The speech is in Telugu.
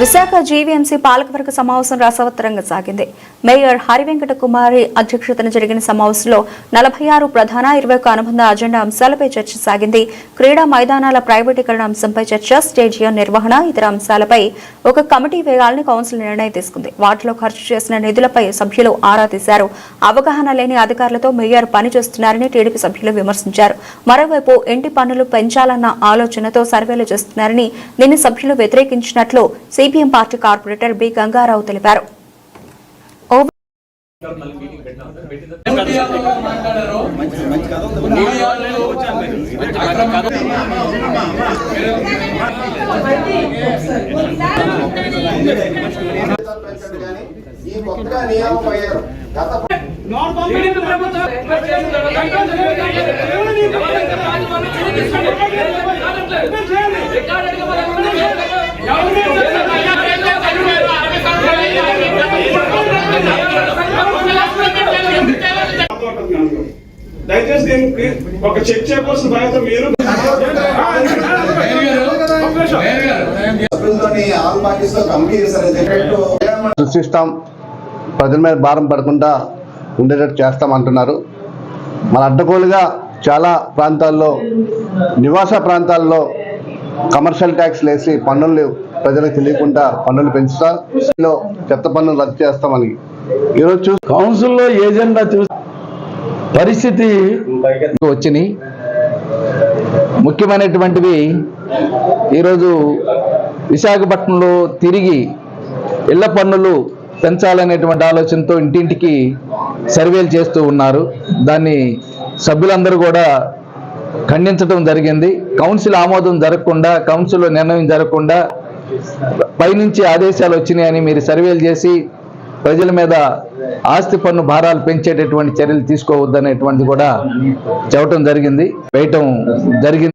విశాఖ జీవీఎంసీ పాలకవర్గ సమావేశం రసవత్తరంగా సాగింది. మేయర్ హరివెంకట కుమారి అధ్యక్షతన జరిగిన సమావేశంలో నలభై ఆరు ప్రధాన ఇరవై ఒక అనుబంధ అజెండా అంశాలపై చర్చ సాగింది. క్రీడా మైదానాల ప్రైవేటీకరణ అంశంపై చర్చ స్టేడియం నిర్వహణ ఇతర అంశాలపై ఒక కమిటీ వేయాలని కౌన్సిల్ నిర్ణయం తీసుకుంది. వాటిలో ఖర్చు చేసిన నిధులపై సభ్యులు ఆరా తీశారు. అవగాహన లేని అధికారులతో మేయర్ పనిచేస్తున్నారని టీడీపీ సభ్యులు విమర్శించారు. మరోవైపు ఇంటి పన్నులు పెంచాలన్న ఆలోచనతో సర్వేలు చేస్తున్నారని దీన్ని సభ్యులు వ్యతిరేకించినట్లు CPM party corporator B Gangarao తెలిపారు. ఓ- ఈ కొత్తగా అయ్యారు గత ప్రభుత్వం దయచేసి దీనికి ఒక చెక్ చేయవలసిన బాధ్యత మీరు సృష్టిస్తాం. ప్రజల మీద భారం పడకుండా ఉండేటట్టు చేస్తాం అంటున్నారు. మన అడ్డగోలుగా చాలా ప్రాంతాల్లో నివాస ప్రాంతాల్లో కమర్షియల్ ట్యాక్స్ వేసి పన్నులు ప్రజలకు తెలియకుండా పన్నులు పెంచుతా లో చెత్త పన్నులు రద్దు చేస్తామని. ఈరోజు చూసి కౌన్సిల్లో ఏజెండా చూసి పరిస్థితి వచ్చినాయి ముఖ్యమైనటువంటివి ఈరోజు విశాఖపట్నంలో తిరిగి ఇళ్ళ పన్నులు పెంచాలనేటువంటి ఆలోచనతో ఇంటింటికి సర్వేలు చేస్తూ ఉన్నారు. దాన్ని సభ్యులందరూ కూడా ఖండించడం జరిగింది. కౌన్సిల్ ఆమోదం జరగకుండా కౌన్సిల్లో నిర్ణయం జరగకుండా పైనుంచి ఆదేశాలు వచ్చినాయని మీరు సర్వేలు చేసి ప్రజల మీద ఆస్తి పన్ను భారాలు పెంచేటటువంటి చర్యలు తీసుకోవద్దనేటువంటిది కూడా చెప్పడం జరిగింది వేయటం జరిగింది.